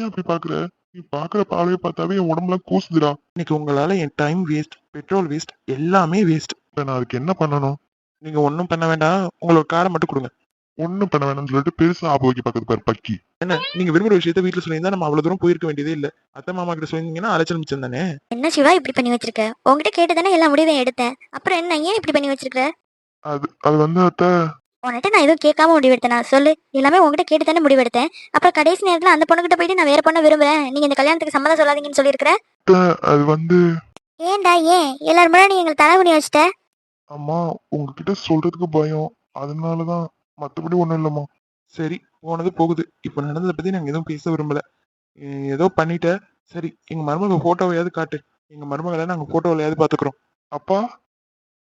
ஏன் அப்படி பாக்குற? நீ பாக்குற பார்வையை பார்த்தாவே என் உடம்புலாம் கூசுதுடா. இன்னைக்கு உங்களால என் டைம் வேஸ்ட் பெட்ரோல் வேஸ்ட் எல்லாமே வேஸ்ட் இப்ப நான் அதுக்கு என்ன பண்ணணும்? நீங்க ஒன்றும் பண்ண வேண்டாம். உங்களோட காரை மட்டும் கொடுங்க. ஒண்ணும் பண்ண வேணாம்னு சொல்லிட்டு பெருசா ஆபோக்கி பாக்குது பாரு பக்கி. என்ன நீங்க விரும்புற விஷயத்த வீட்டுல சொல்லியிருந்தா நம்ம அவ்வளவு தூரம் போயிருக்க வேண்டியதே இல்ல. அத்தை மாமா கிட்ட சொல்லியிருந்தீங்கன்னா அலைச்சல் மிச்சம் தானே? என்ன சிவா இப்படி பண்ணி வச்சிருக்க? உன்கிட்ட கேட்டு தானே எல்லா முடிவையும் எடுத்தேன். அப்புறம் என்ன ஏன் இப்படி பண்ணி வச்சிருக்க? அது அது வந்து அத்தை உன்கிட்ட நான் எதுவும் கேட்காம முடிவெடுத்தேனா? சொல்லு. எல்லாமே உன்கிட்ட கேட்டு தானே முடிவெடுத்தேன். அப்புறம் கடைசி நேரத்துல அந்த பொண்ணுகிட்ட போயிட்டு நான் வேற பொண்ணை விரும்புறேன். நீங்க இந்த கல்யாணத்துக்கு சம்மதம் சொல்லாதீங்கன்னு சொல்லியிருக்கிற? அத்தை, அது வந்து ஏன்டா ஏன்? எல்லாரும் முன்னாடி நீ எங்களுக்கு தலைவணி வச்சிட்ட? அம்மா உங்ககிட்ட சொல்றதுக்கு பயம். அதனாலதான் மத்தபடி ஒண்ணும் இல்லம்மா. சரி போனது போகுது. இப்ப நடந்ததை பத்தி நாங்க எதுவும் பேச விரும்பல. ஏதோ பண்ணிட்ட. சரி எங்க மருமக போட்டோவையாவது காட்டு. எங்க மருமகளை நாங்க போட்டோவிலையாவது பாத்துக்கிறோம். அப்பா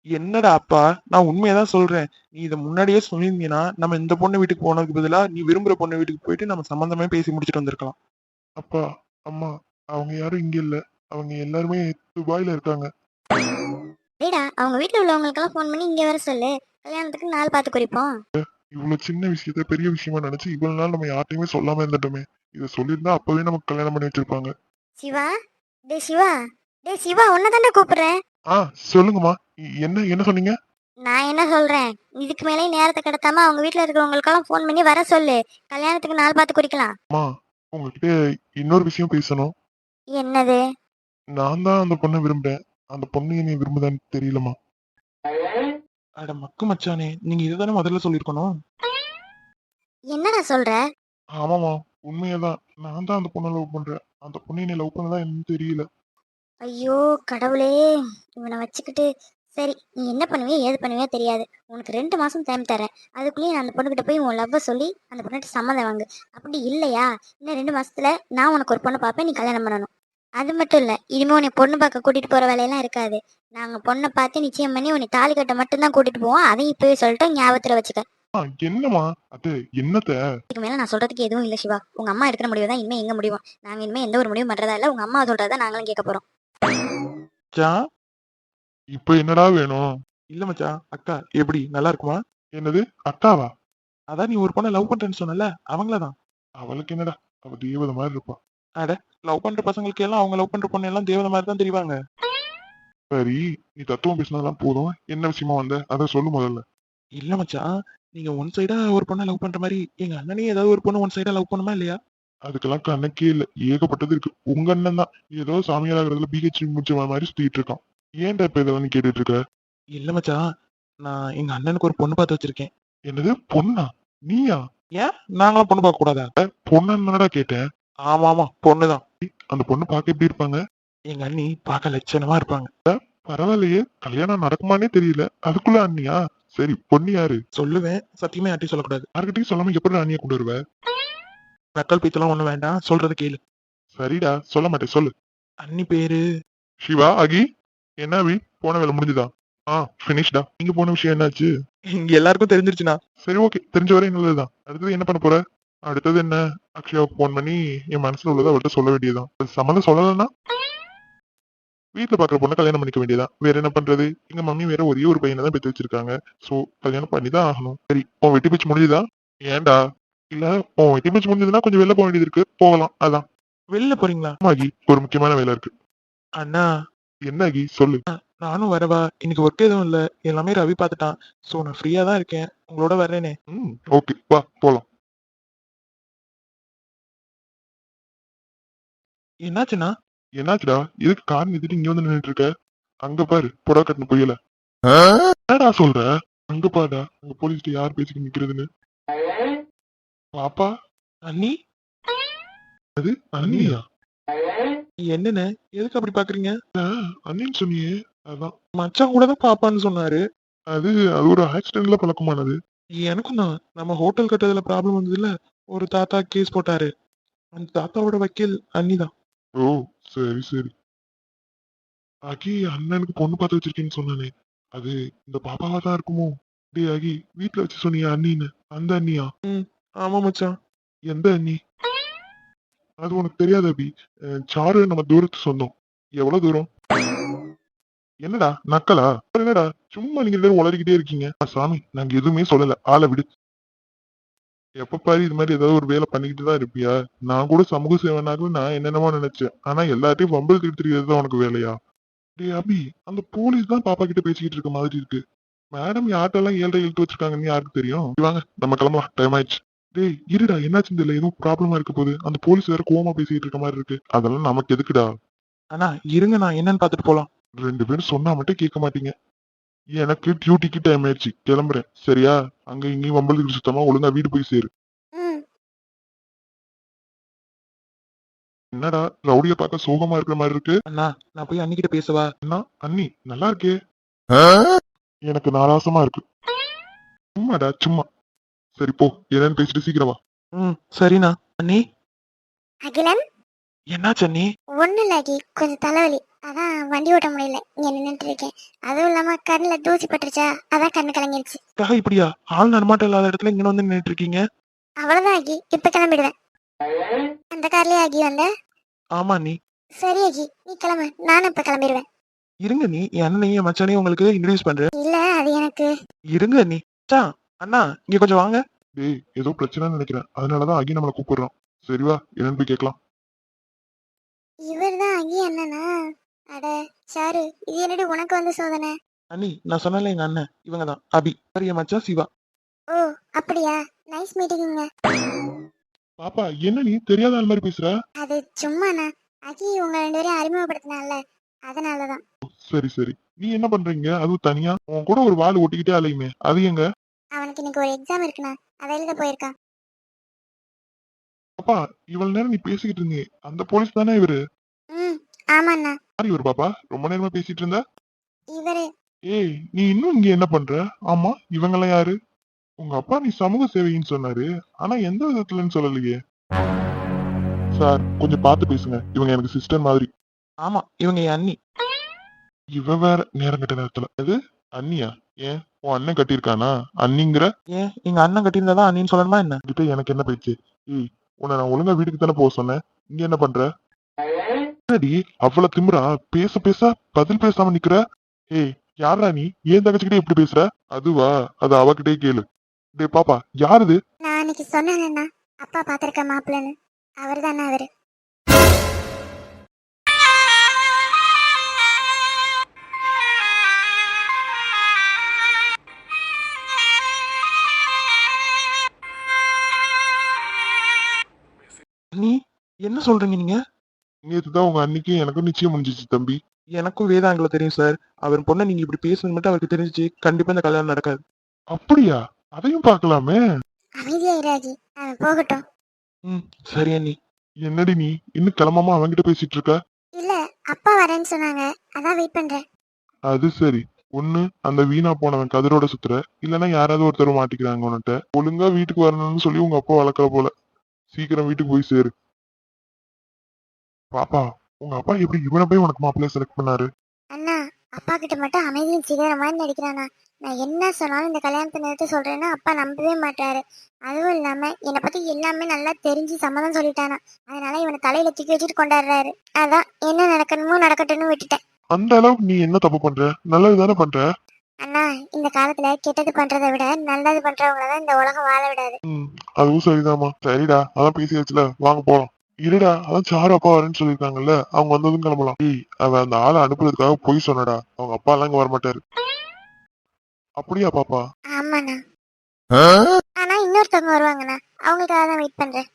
என்னடா அப்பா? நான் உண்மையதான் சொல்றேன். நீ இதை முன்னாடியே சொல்லியிருந்தீங்கன்னா நம்ம இந்த பொண்ணு வீட்டுக்கு போனதுக்கு பதிலா நீ விரும்புற பொண்ணு வீட்டுக்கு போயிட்டு நம்ம சம்பந்தமே பேசி முடிச்சிட்டு வந்திருக்கலாம். அப்பா அம்மா அவங்க யாரும் இங்க இல்ல. அவங்க எல்லாருமே துபாயில இருக்காங்க. டேடா அவங்க வீட்ல உள்ளவங்களுக்கெல்லாம் ஃபோன் பண்ணி இங்க வர சொல்லு. கல்யாணத்துக்கு நாள் பார்த்து குறிப்போம். இவ்வளவு சின்ன விஷயத்த பெரிய விஷயமா நினைச்சு இவ்வளவு நாள் நம்ம யார்ட்டையுமே சொல்லாம இருந்துட்டோமே. இதை சொல்லியிருந்தா அப்பவே நமக்கு கல்யாணம் பண்ணி வச்சிருப்பாங்க. சிவா? டே சிவா? டே சிவா உன்னை கூப்பிடுறேன். ஆ சொல்லுங்கம்மா. என்ன என்ன சொன்னீங்க? நான் என்ன சொல்றேன்? இதுக்கு மேலே நேரத்தை கடத்தாம அவங்க வீட்ல இருக்கிறவங்களுக்கெல்லாம் ஃபோன் பண்ணி வர சொல்லு. கல்யாணத்துக்கு நாள் பார்த்து குறிக்கலாம் அம்மா உங்ககிட்ட இன்னொரு விஷயம் பேசணும். என்னது? நான் தான் அந்த பொண்ணை விரும்புறேன். அந்த பொண்ணு என்னை விரும்புதான்னு தெரியலம்மா. அட மக்கு மச்சானே நீங்க இதுதானே முதல்ல சொல்லியிருக்கணும்? என்னடா சொல்ற? ஆமாமா உண்மையதான். நான் தான் அந்த பொண்ணை லவ் பண்றேன். அந்த பொண்ணு என்னை லவ் பண்ணதா என்னன்னு தெரியல. ஐயோ கடவுளே. இவனை வச்சுக்கிட்டு சரி நீ என்ன பண்ணுவியோ ஏது பண்ணுவியோ தெரியாது. உனக்கு ரெண்டு மாசம் டைம் தரேன். அதுக்குள்ளேயே நான் அந்த பொண்ணுகிட்ட போய் உன் லவ்வை சொல்லி அந்த பொண்ணுகிட்ட சம்மதம் வாங்கு. அப்படி இல்லையா? இன்னும் ரெண்டு மாசத்துல நான் உனக்கு ஒரு பொண்ணை பார்ப்பேன் நீ கல்யாணம் பண்ணணும். அது மட்டும் இல்ல இனிமே உன்னை பொண்ணு பார்க்க கூட்டிட்டு போற வேலையெல்லாம் இருக்காது. நாங்க பொண்ணை பார்த்து நிச்சயம் பண்ணி உன்னை தாலி கட்ட மட்டும்தான் கூட்டிட்டு போவோம். அதையும் இப்பவே சொல்லிட்டு ஞாபகத்துல வச்சுக்க. ஆ, என்னம்மா? அது என்னத்த? இதுக்கு மேல நான் சொல்றதுக்கு எதுவும் இல்ல சிவா. உங்க அம்மா எடுக்கிற முடிவு தான் இனிமே எங்க முடிவும். நாங்க இனிமே எந்த ஒரு முடிவும் பண்றதா இல்ல உங்க அம்மா சொல்றதா நாங்களும் கேட்க போறோம். இப்ப என்னடா வேணும்? இல்ல மச்சான் அக்கா எப்படி நல்லா இருக்குமா? என்னது அக்காவா? அதான் நீ ஒரு பொண்ணை லவ் பண்றேன்னு சொன்னல அவங்களதான் அவளுக்கு என்னடா அவ தேவதை மாதிரி இருப்பா. லவ் பண்ற பசங்களுக்கு எல்லாம் அவங்க லவ் பண்ற பொண்ணு எல்லாம் தேவதை மாதிரி தான் தெரிவாங்க. சரி நீ தத்துவம் பேசினாதான் போதும். என்ன விஷயமா வந்த? அதை சொல்லு முதல்ல. இல்ல மச்சான் நீங்க ஒன் சைடா ஒரு பொண்ணை லவ் பண்ற மாதிரி எங்க அண்ணனே ஏதாவது ஒரு பொண்ணு ஒன் சைடா லவ் பண்ணுமா இல்லையா? அதுக்கெல்லாம் கணக்கே இல்ல. ஏகப்பட்டது இருக்கு. உங்க அண்ணன் தான். ஏதோ சாமியார் ஆகிறதுல பிஹெச் முடிச்ச மாதிரி சுத்திட்டு இருக்கான். ஏன்டா இப்ப இதெல்லாம் நீ கேட்டுட்டு இருக்க இல்ல மச்சான் நான் எங்க அண்ணனுக்கு ஒரு பொண்ணு பார்த்து வச்சிருக்கேன். என்னது பொண்ணா? நீயா? ஏன்? நாங்களாம் பொண்ணு பார்க்க கூடாதா? பொண்ணா கேட்டேன். ஆமா ஆமா பொண்ணுதான். அந்த பொண்ணு பார்க்க எப்படி இருப்பாங்க? எங்க அண்ணி பார்க்க லட்சணமா இருப்பாங்க. பரவாயில்லையே கல்யாணம் நடக்குமானே தெரியல. அதுக்குள்ள அண்ணியா? சரி பொண்ணு யாரு? சொல்லுவேன் சத்தியமே யார்ட்டையும் சொல்லக்கூடாது. யார்கிட்டயும் சொல்லாம எப்படி அண்ணியா கொண்டு வருவ? நக்கல் பீத்தெல்லாம் ஒண்ணு வேண்டாம் சொல்றது கேளு. சரிடா சொல்ல மாட்டேன் சொல்லு. அண்ணி பேரு? சிவா அகி? என்ன அபி போன வேலை முடிஞ்சுதா? ஆ பினிஷ்டா நீங்க போன விஷயம் என்னாச்சு? இங்க எல்லாருக்கும் தெரிஞ்சிருச்சுண்ணா. சரி ஓகே தெரிஞ்ச வரை நல்லதுதான். அடுத்தது என்ன பண்ண போற? அடுத்தது என்ன? அக்ஷயாவுக்கு ஃபோன் பண்ணி என் மனசுல உள்ளதை அவர்கிட்ட சொல்ல வேண்டியதுதான். சம்மந்தம் சொல்லலைன்னா? வீட்டுல பாக்குற பொண்ணை கல்யாணம் பண்ணிக்க வேண்டியதான் வேற என்ன பண்றது? எங்க மம்மி வேற ஒரே ஒரு பையனை தான் பெற்று வச்சிருக்காங்க. சோ கல்யாணம் பண்ணி தான் ஆகணும். சரி உன் வெட்டி பேச்சு முடிஞ்சுதா? ஏன்டா? இல்ல உன் வெட்டி பேச்சு முடிஞ்சதுன்னா கொஞ்சம் வெளில போக வேண்டியது இருக்கு. போகலாம். அதான். வெளில போறீங்களா? அகி ஒரு முக்கியமான வேலை இருக்கு. அண்ணா என்ன அகி சொல்லு நானும் வரவா? இன்னைக்கு ஒர்க் எதுவும் இல்ல. எல்லாமே ரவி பார்த்துட்டான். சோ நான் ஃப்ரீயா தான் இருக்கேன். உங்களோட வர்றேனே. ம் ஓகே வா போலாம். என்னாச்சுண்ணா? என்னாச்சுடா? இதுக்கு கார் நிறுத்திட்டு இங்க வந்து நின்னுட்டு இருக்க? அங்க பாரு புடவை கட்டின புயல என்னடா சொல்ற? அங்க பாடா அங்க போலீஸ்ல யார் பேசிட்டு நிக்கிறதுன்னு? பாப்பா? அண்ணி? அது அண்ணியா? என்னண்ணே எதுக்கு அப்படி பாக்குறீங்க? அண்ணின்னு சொன்னியே அதான். மச்சான் கூட தான் பாப்பான்னு சொன்னாரு. அது அது ஒரு ஆக்சிடென்ட்ல பழக்கமானது. எனக்கும் தான். நம்ம ஹோட்டல் கட்டுறதுல ப்ராப்ளம் வந்ததுல ஒரு தாத்தா கேஸ் போட்டாரு. அந்த தாத்தாவோட வக்கீல் அண்ணி தான். ஓ சரி சரி. அகி அண்ணனுக்கு பொண்ணு பார்த்து வச்சிருக்கேன்னு சொன்னானே. அது இந்த பாப்பாவா தான் இருக்குமோ? டேய் அகி வீட்டுல வச்சு சொன்னியா அண்ணின்னு. அந்த அண்ணியா? ஆமா மச்சான். எந்த அண்ணி? அது உனக்கு தெரியாது அபி. சாரு நம்ம தூரத்து சொந்தம் எவ்வளவு தூரம்? என்னடா நக்கலா? என்னடா சும்மா நீங்க எல்லாரும் உளறிக்கிட்டே இருக்கீங்க. சாமி நாங்க எதுவுமே சொல்லல. ஆளை விடு. எப்ப பாரு இது மாதிரி ஏதாவது ஒரு வேலை பண்ணிக்கிட்டு தான் இருப்பியா? நான் கூட சமூக சேவனாக நான் என்னென்னமோ நினைச்சேன். ஆனா எல்லாத்தையும் வம்பல் திருத்திரிக்கிறது தான் உனக்கு வேலையா? டேய் அபி அந்த போலீஸ் தான் பாப்பா கிட்ட பேசிக்கிட்டு இருக்க மாதிரி இருக்கு. மேடம் யார்ட்டெல்லாம் ஏழரை இழுத்து வச்சிருக்காங்கன்னு யாருக்கு தெரியும்? வாங்க நம்ம கிளம்பலாம். டைம் ஆயிடுச்சு. டேய் இருடா என்னாச்சுன்னு தெரியல. எதுவும் ப்ராப்ளமா இருக்க போகுது. அந்த போலீஸ் வேற கோவமா பேசிக்கிட்டு இருக்க மாதிரி இருக்கு. அதெல்லாம் நமக்கு எதுக்குடா? அண்ணா இருங்க நான் என்னன்னு பார்த்துட்டு போலாம். ரெண்டு பேரும் சொன்னா மட்டும் கேட்க மாட்டீங்க. எனக்கு டியூட்டிக்கு டைம் ஆயிடுச்சு. கிளம்புறேன். சரியா? அங்க இங்கேயும் வம்பலுக்கு சுத்தமா ஒழுங்கா வீடு போய் சேரு. ம். என்னடா? ரவுடிய பார்க்க சோகமா இருக்கிற மாதிரி இருக்கு. அண்ணா நான் போய் அண்ணிக்கிட்ட பேசவா? அண்ணா அண்ணி நல்லா இருக்கே. எனக்கு நாராசமா இருக்கு. சும்மாடா சும்மா. சரி போ. என்னன்னு பேசிட்டு சீக்கிரம் ம் சரிண்ணா. அண்ணி? அகிலன்? என்னாச்சு அண்ணி? ஒன்றும் இல்லை அகி கொஞ்சம் தலைவலி. அதான் வண்டி ஓட்ட முடியல. இங்கே நின்றுட்டு இருக்கேன். அதுவும் இல்லாமல் கண்ணில் தூசி பட்டுருச்சா? அதான் கண்ணு கலங்கிருச்சு. அக்கா இப்படியா? ஆள் நடமாட்டம் இல்லாத இடத்துல இங்க வந்து நின்னுட்டு இருக்கீங்க? அவ்வளோதான் அகி. இப்போ கிளம்பிடுவேன். அந்த கார்லயே அகி வந்த? ஆமா அண்ணி. சரி அகி. நீ கிளம்பு. நானும் இப்போ கிளம்பிடுவேன். இருங்க நீ என் அண்ணனையும் என் மச்சானையும் உங்களுக்கு இன்ட்ரடியூஸ் பண்றேன். இல்லை அது எனக்கு இருங்க அண்ணி. மச்சான் அண்ணா இங்க கொஞ்சம் வாங்க. டேய் ஏதோ பிரச்சனைன்னு நினைக்கிறேன். அதனாலதான் அகி நம்மளை கூப்பிடுறான் சரி வா என்னன்னு போய் கேட்கலாம். இவர் தான் அகி அண்ணனா? அட சாரு இது என்னடி உனக்கு வந்து சோதனை? அண்ணி நான் சொன்னல எங்க அண்ணன். இவங்க தான் அபி என் மச்சான் சிவா. ஓ அப்படியா? நைஸ் மீட்டிங்குங்க பாப்பா என்ன நீ? தெரியாத ஆள் மாதிரி பேசுற? அது சும்மாண்ணா. அகி உங்க ரெண்டு பேரையும் அறிமுகப்படுத்தினால. அதனால தான் சரி சரி. நீ என்ன பண்றீங்க? அதுவும் தனியா? உன் கூட ஒரு வாள் ஒட்டிக்கிட்டே அலையுமே. அது எங்க? அவனுக்கு இன்னைக்கு ஒரு எக்ஸாம் இருக்குண்ணா. அதை எழுத போயிருக்கான் பாப்பா இவ்வளவு நேரம் நீ பேசிக்கிட்டு இருந்தீங்க அந்த போலீஸ் தானே இவரு? ம் ஆமாண்ணா. யார் இவர் பாப்பா? ரொம்ப நேரமா பேசிட்டு இருந்த? இவரு. ஏய் நீ இன்னும் இங்க என்ன பண்ற? ஆமா இவங்கெல்லாம் யாரு? உங்க அப்பா நீ சமூக சேவைன்னு சொன்னாரு. ஆனா எந்த விதத்துலன்னு சொல்லலையே. சார் கொஞ்சம் பார்த்து பேசுங்க. இவங்க எனக்கு சிஸ்டர் மாதிரி. ஆமா இவங்க என் அண்ணி. இவ வேற நேரம் கட்ட நேரத்துல. அது அண்ணியா? ஏன்? உன் அண்ணன் கட்டியிருக்கானா? அண்ணிங்கிற? ஏன் எங்க அண்ணன் கட்டியிருந்தாதான் அண்ணின்னு சொல்லணுமா என்ன? கிட்ட எனக்கு என்ன பேச்சு ஏய் உன்னை நான் ஒழுங்கா வீட்டுக்கு தானே போக சொன்னேன். இங்க என்ன பண்ற? என்னடி அவ்வளவு திமிரா? பேச பேச. பதில் பேசாம நிக்கிற? ஏய் யாரா நீ? ஏன் தங்கச்சிக்கிட்டே இப்படி பேசுற? அதுவா? அது அவகிட்டே கேளு. டேய் பாப்பா யாருது நான் அன்னைக்கு சொன்னேன்னா அப்பா பார்த்திருக்க மாப்பிள்ளன்னு. அவர் தானே அவரு. என்ன சொல்றீங்க நீங்க? நேத்துதான் உங்க அன்னைக்கும் எனக்கும் நிச்சயம் முடிஞ்சிச்சு தம்பி. எனக்கும் வேதாங்கள தெரியும் சார். அவர் பொண்ணை நீங்க இப்படி பேசுனது மட்டும் அவருக்கு தெரிஞ்சுச்சு. கண்டிப்பா இந்த கல்யாணம் நடக்காது. அப்படியா? அதையும் பார்க்கலாமே. அமைதியா இராஜி அவன் போகட்டும். ம் சரி அண்ணி. என்னடி நீ? இன்னும் கிளம்பாம அவன்கிட்ட பேசிட்டு இருக்க? இல்ல அப்பா வரேன்னு சொன்னாங்க. அதான் வெயிட் பண்றேன். அது சரி. ஒண்ணு அந்த வீணா போனவன் கதிரோட சுத்துற. இல்லைன்னா யாராவது ஒருத்தர் மாட்டிக்கிறாங்க உன்கிட்ட. ஒழுங்கா வீட்டுக்கு வரணும்னு சொல்லி உங்க அப்பா வளர்க்கற போல. சீக்கிரம் வீட்டுக்கு போய் சேரு. பாப்பா உங்க அப்பா எப்படி இவனை போய் உனக்கு மாப்பிள்ளைய செலக்ட் பண்ணாரு? அண்ணா அப்பா கிட்ட மட்டும் அமைதியும் சிகர மாதிரி நடிக்கிறானா? நான் என்ன சொன்னாலும் இந்த கல்யாணத்தை நிறுத்த சொல்றேன்னா அப்பா நம்பவே மாட்டாரு. அதுவும் இல்லாம என்னை பத்தி எல்லாமே நல்லா தெரிஞ்சு சம்மதம் சொல்லிட்டானா. அதனால இவனை தலையில தூக்கி வச்சுட்டு கொண்டாடுறாரு. அதான் என்ன நடக்கணுமோ நடக்கட்டும்னு விட்டுட்டேன். அந்த அளவுக்கு நீ என்ன தப்பு பண்ற? நல்லது தானே பண்ற? அண்ணா இந்த காலத்துல கெட்டது பண்றதை விட நல்லது பண்றவங்கள தான் இந்த உலகம் வாழ விடாது. ம் அதுவும் சரிதாம்மா. சரிடா அதான் பேசியாச்சுல. வாங்க போலாம். இருடா அதான் சாரு அப்பா வரேன்னு சொல்லியிருக்காங்கல்ல அவங்க வந்ததும் கிளம்பலாம். ஏய் அவன் அந்த ஆளை அனுப்புறதுக்காக பொய் சொன்னடா. அவங்க அப்பா எல்லாம் இங்க வரமாட்டாரு. அப்படியா பாப்பா? ஆமாண்ணா. ஆனா இன்னொருத்தவங்க வருவாங்கண்ணா. அவங்களுக்காக தான் வெயிட் பண்றேன்.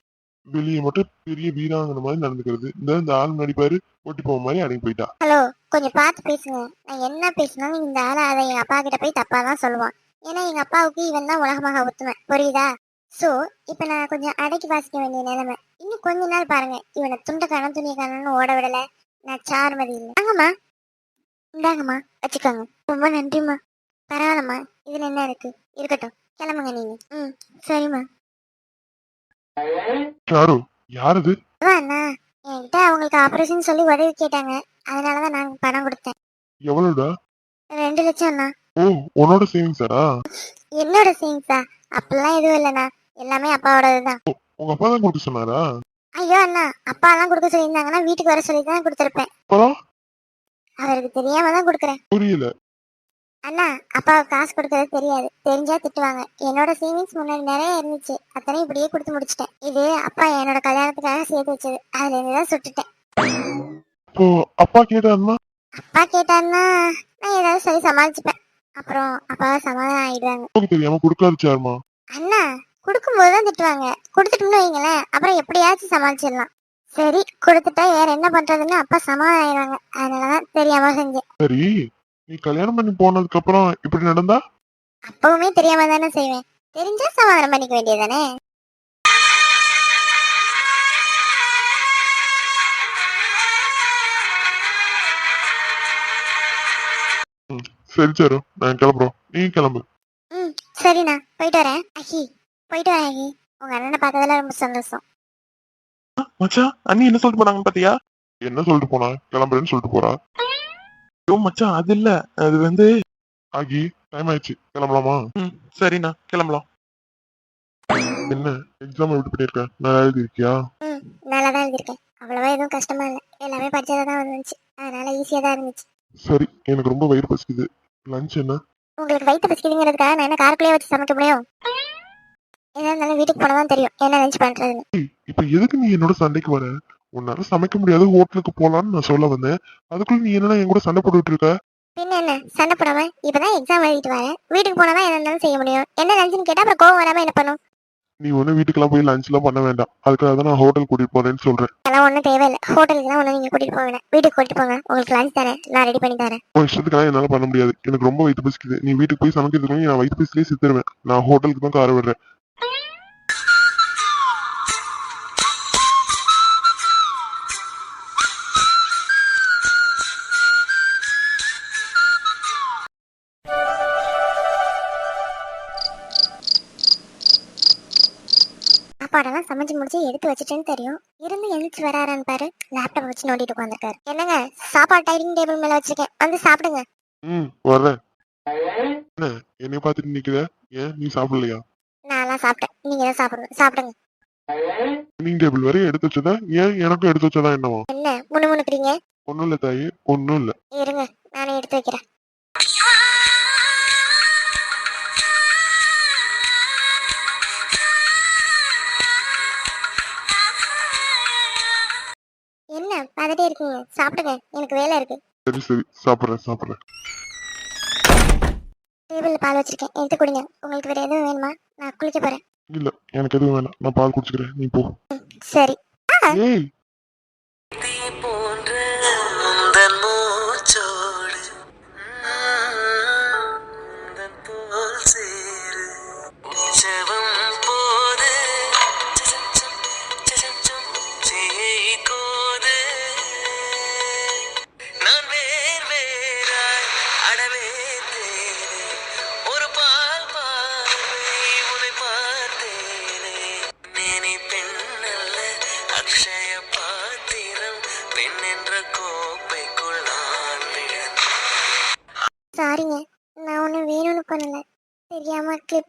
வெளியே மட்டும் பெரிய வீராங்கன மாதிரி நடந்துக்கிறது. இந்த இந்த ஆள் நடிப்பாரு ஒட்டி போக மாதிரி அடங்கி போயிட்டா. ஹலோ கொஞ்சம் பார்த்து பேசுங்க. நான் என்ன பேசினாலும் இந்த ஆளை அதை எங்க அப்பா கிட்ட போய் தப்பா தான் சொல்லுவான். ஏன்னா எங்க அப்பாவுக்கு இவன் தான் உலகமாக ஊத்துவேன் புரியுதா? சோ இப்ப நான் கொஞ்சம் அடக்கி வாசிக்க வேண்டிய நிலைமை. இன்னும் கொஞ்ச நாள் பாருங்க. இவனை துண்ட காணும் துணிய காணும்னு ஓட விடல. நான் சார்மதி இல்லை. வாங்கம்மா. இந்தாங்கம்மா. வச்சுக்கோங்க. ரொம்ப நன்றிம்மா. பரவாயில்லம்மா. இதுல என்ன இருக்கு? இருக்கட்டும். கிளம்புங்க நீங்க. ம். சரிம்மா. சாரு அதான் அண்ணா. என்கிட்ட அவங்களுக்கு ஆபரேஷன் சொல்லி உதவி கேட்டாங்க. அதனாலதான் நான் பணம் கொடுத்தேன். எவ்வளவுடா ரெண்டு லட்சம் அண்ணா. ஓ உன்னோட சேவிங்ஸாடா என்னோட சேவிங்ஸா அப்படிலாம் எதுவும் இல்லைண்ணா. எல்லாமே அப்பாவோடது தான் உங்க அப்பா தான் கொடுக்க சொன்னாரா? ஐயோ அண்ணா அப்பா எல்லாம் கொடுக்க சொல்லியிருந்தாங்கன்னா வீட்டுக்கு வர சொல்லி தான் கொடுத்துருப்பேன். அப்புறம்? அவருக்கு தெரியாம தான் கொடுக்குறேன். புரியல. அண்ணா அப்பாவுக்கு காசு கொடுக்கறது தெரியாது. தெரிஞ்சா திட்டுவாங்க. என்னோட சேவிங்ஸ் முன்னாடி நிறைய இருந்துச்சு. அத்தனை இப்படியே கொடுத்து முடிச்சிட்டேன். இது அப்பா என்னோட கல்யாணத்துக்காக சேர்த்து வச்சது. அதுல இருந்து தான் சுட்டுட்டேன். இப்போ அப்பா கேட்டாருன்னா? அப்பா கேட்டாருன்னா நான் ஏதாவது சொல்லி சமாளிச்சுப்பேன். அப்புறம் அப்பாவை சமாதானம் ஆயிடுவாங்க. தெரியாம கொடுக்காது சாருமா? அண்ணா கொடுக்கும்போது தான் திட்டுவாங்க. கொடுத்துட்டோம்னு வைங்களேன் அப்புறம் எப்படியாச்சும் சமாளிச்சிடலாம். சரி கொடுத்துட்டா வேற என்ன பண்றதுன்னு அப்பா சமாதானம் ஆயிடுவாங்க அதனாலதான் தெரியாம செஞ்சேன். சரி நீ கல்யாணம் பண்ணி போனதுக்கு அப்புறம் இப்படி நடந்தா? அப்பவுமே தெரியாம தானே செய்வேன். தெரிஞ்சா சமாதானம் பண்ணிக்க வேண்டியதானே சரி சாரு நான் கிளம்புறோம். நீ கிளம்பு. ம் சரிண்ணா. போயிட்டு வரேன். அஹி. போயிட்டு அஹி உங்க அண்ணனை பார்த்ததுல ரொம்ப சந்தோஷம். மச்சான் அண்ணி என்ன சொல்லிட்டு போனாங்கன்னு பாத்தியா? என்ன சொல்லிட்டு போனா? கிளம்புறேன்னு சொல்லிட்டு போறா. ஐயோ மச்சான் அது இல்ல. அது வந்து ஆகி டைம் ஆயிடுச்சு. கிளம்பலாமா? ம் சரிண்ணா. கிளம்பலாம். என்ன? எக்ஸாம் எப்படி பண்ணிருக்க. நல்லா எழுதி இருக்கியா ம் நல்லா தான் எழுதியிருக்கேன். அவ்வளவா எதுவும் கஷ்டமா இல்லை. எல்லாமே படிச்சதா தான் வந்துச்சு. அதனால ஈஸியா தான் இருந்துச்சு. சரி எனக்கு ரொம்ப வயிறு பசிக்குது. லஞ்ச் என்ன? உங்களுக்கு வயிற்று பசிக்குதுங்கிறதுக்காக நான் என்ன காருக்குள்ளேயே வச்சு சமைக்க முடியும்? எதா இருந்தாலும் வீட்டுக்கு போனா தான் தெரியும். என்ன லஞ்ச் பண்றதுன்னு. இப்ப எதுக்கு நீ என்னோட சண்டைக்கு வர? உன்னால சமைக்க முடியாது ஹோட்டலுக்கு போலான்னு நான் சொல்ல வந்தேன். அதுக்குள்ள நீ என்னன்னா என் கூட சண்டை போட்டுட்டு இருக்க? பின்ன என்ன? சண்டை போடாம? இப்பதான் எக்ஸாம் எழுதிட்டு வரேன். வீட்டுக்கு போனா தான் என்ன இருந்தாலும் செய்ய முடியும். என்ன லஞ்சுன்னு கேட்டா அப்புறம் கோவம் வராம என்ன பண்ணும்? நீ ஒண்ணு வீட்டுக்கெல்லாம் போய் லஞ்ச் எல்லாம் பண்ண வேண்டாம். அதுக்காக தான் நான் ஹோட்டல் கூட்டிட்டு போறேன்னு சொல்றேன். அதெல்லாம் ஒன்றும் தேவையில்லை. ஹோட்டலுக்குலாம் ஒன்றும் நீங்க கூட்டிட்டு போக வேணாம். வீட்டுக்கு கூட்டிட்டு போங்க. உங்களுக்கு லஞ்ச் தரேன். நான் ரெடி பண்ணி தரேன். உன் இஷ்டத்துக்கெல்லாம் என்னால பண்ண முடியாது. எனக்கு ரொம்ப வயிற்று பசிக்குது. நீ வீட்டுக்கு போய் சமைக்கிறதுக்கு நான் வயிற்று பசிலே சித்துருவேன். நான் ஹோட்டலுக்கு தான் கார விடுறேன். சமைச்சு முடிச்சு எடுத்து வச்சுட்டேன்னு தெரியும். இருந்து எழுந்துச்சு வராரான்னு பாரு. லேப்டாப் வச்சு நோண்டிட்டு உட்காந்துருக்காரு என்னங்க சாப்பாடு டைனிங் டேபிள் மேல வச்சிருக்கேன். வந்து சாப்பிடுங்க. ம் வர்றேன். என்ன என்னைய பார்த்துட்டு நிக்கிற? ஏன் நீ சாப்பிடலையா? நான்லாம் சாப்பிட்டேன். நீங்க தான் சாப்பிடுங்க. சாப்பிடுங்க. டைனிங் டேபிள் வரையும் எடுத்து வச்சதா? ஏன் எனக்கும் எடுத்து வச்சதா என்னவா? என்ன முணு முணுக்குறீங்க ஒண்ணும் இல்ல தாயி ஒண்ணும் இல்ல. இருங்க நானே எடுத்து வைக்கிறேன். பார்த்துட்டே இருக்கீங்க. சாப்பிடுங்க. எனக்கு வேலை இருக்கு. சரி சரி. சாப்பிடுறேன் சாப்பிடுறேன். டேபிள்ல பால் வச்சிருக்கேன். எடுத்து குடிங்க. உங்களுக்கு வேற எதுவும் வேணுமா? நான் குளிக்க போறேன். இல்ல எனக்கு எதுவும் வேணாம். நான் பால் குடிச்சுக்கிறேன். நீ போ. சரி. ஏய்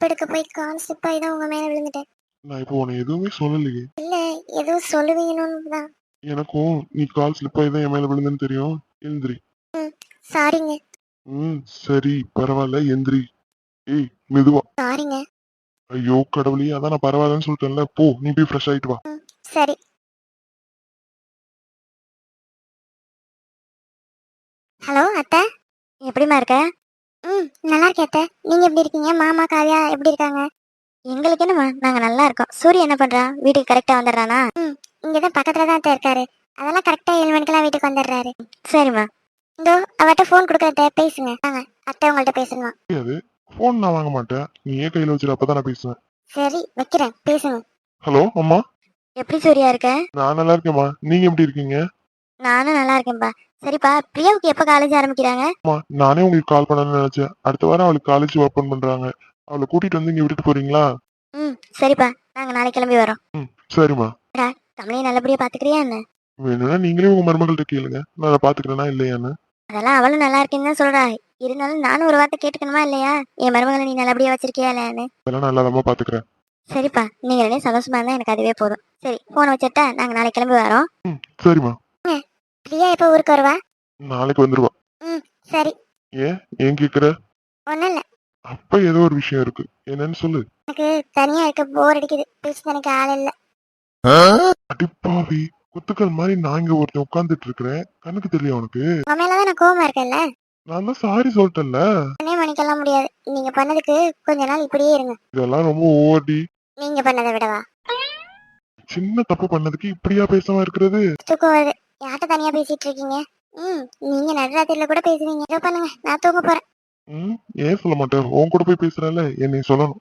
கிளிப் எடுக்க போய் கால் ஸ்லிப் ஆகி தான் உங்க மேல விழுந்துட்டேன். நான் இப்போ உன்னை எதுவுமே சொல்லலையே. இல்ல ஏதோ சொல்லுவீங்கன்னு தான் எனக்கும் நீ கால் ஸ்லிப் ஆகி தான் என் மேல விழுந்தேன்னு தெரியும். எந்திரி. சாரிங்க. ம் சரி பரவாயில்ல எந்திரி. ஏய் மெதுவா. சாரிங்க. ஐயோ கடவுளே அதான் நான் பரவாயில்லன்னு சொல்லிட்டேன்ல. போ நீ போய் ஃப்ரெஷ் ஆயிட்டு வா. சரி. ஹலோ அத்தை. எப்படிமா இருக்க? ம் நல்லா இருக்கேன் அத்தை. நீங்க எப்படி இருக்கீங்க? மாமா காவியா எப்படி இருக்காங்க? எங்களுக்கு என்னம்மா? நாங்க நல்லா இருக்கோம். சூரிய என்ன பண்றா? வீட்டுக்கு கரெக்டா வந்துடுறானா? ம் இங்கதான் பக்கத்துல தான் இருக்காரு. அதெல்லாம் கரெக்டா ஏழு மணிக்கெல்லாம் வீட்டுக்கு வந்துடுறாரு. சரிம்மா. இதோ அவட்ட ஃபோன் கொடுக்குறத பேசுங்க. வாங்க அத்தை உங்கள்ட்ட பேசணுமா? முடியாது. ஃபோன் நான் வாங்க மாட்டேன். நீ ஏன் கையில வச்சிரு அப்பதான் நான் பேசுவேன். சரி வைக்கிறேன். பேசுங்க. ஹலோ அம்மா? எப்படி சூர்யா இருக்க? நான் நல்லா இருக்கேம்மா. நீங்க எப்படி இருக்கீங்க? நானும் நல்லா இருக்கேன்பா. சரிப்பா பிரியாவுக்கு எப்ப காலேஜ் ஆரம்பிக்கிறாங்க? நானே உங்களுக்கு கால் பண்ணணும்னு நினைச்சேன். அடுத்த வாரம் அவளுக்கு காலேஜ் ஓப்பன் பண்றாங்க. அவளை கூட்டிட்டு வந்து இங்க விட்டுட்டு போறீங்களா? ம் சரிப்பா. நாங்க நாளைக்கு கிளம்பி வரோம். ம் சரிம்மா. கமலையை நல்லபடியா பாத்துக்கிறியா என்ன? வேணும்னா நீங்களே உங்க மருமகள்கிட்ட கேளுங்க. நான் அதை பாத்துக்கிறேனா இல்லையான்னு அதெல்லாம் அவளும் நல்லா இருக்கேன்னு தான் சொல்றா. இருந்தாலும் நானும் ஒரு வார்த்தை கேட்டுக்கணுமா இல்லையா? என் மருமகளை நீ நல்லபடியா வச்சிருக்கியா இல்லையான்னு? அதெல்லாம் நான் இல்லாதமா பாத்துக்கிறேன். சரிப்பா நீங்க ரெண்டே சந்தோஷமா இருந்தா எனக்கு அதுவே போதும். சரி போனை வச்சுட்டா நாங்க நாளைக்கு கிளம்பி வரோம். ம் சரிம்மா. பிரியா எப்போ ஊருக்கு வருவா? நாளைக்கு வந்துருவா. சரி. ஏன்? ஏன் கேக்குற? இல்லை. அப்ப ஏதோ ஒரு விஷயம் இருக்கு. என்னன்னு சொல்லு. எனக்கு தனியாக இருக்க போர் அடிக்குது. பேச எனக்கு ஆள் இல்லை. அடிப்பாவி குத்துக்கள் மாதிரி நான் இங்க ஒருத்தன் உட்கார்ந்துட்டு இருக்கிறேன். கணக்கு தெரியும் உனக்கு? உன் மேலே தான் நான் கோவமா இருக்கேன்ல. நான் தான் சாரி சொல்லிட்டேன்ல. உடனே மன்னிக்கலாம் முடியாது. நீங்கள் பண்ணதுக்கு கொஞ்ச நாள் இப்படியே இருங்க. இதெல்லாம் ரொம்ப ஓடி. நீங்கள் பண்ணதை விடவா? சின்ன தப்பு பண்ணதுக்கு இப்படியா பேசாம இருக்கிறது? தூக்கம் வருது. யார்கிட்ட தனியா பேசிட்டு இருக்கீங்க ம் நீங்க நடுராத்திரியில் கூட பேசுவீங்க. ஏதோ பண்ணுங்க நான் தூங்க போறேன். ம் ஏன் சொல்ல மாட்டேன்? உன் கூட போய் பேசுறேன்ல என்னை சொல்லணும்.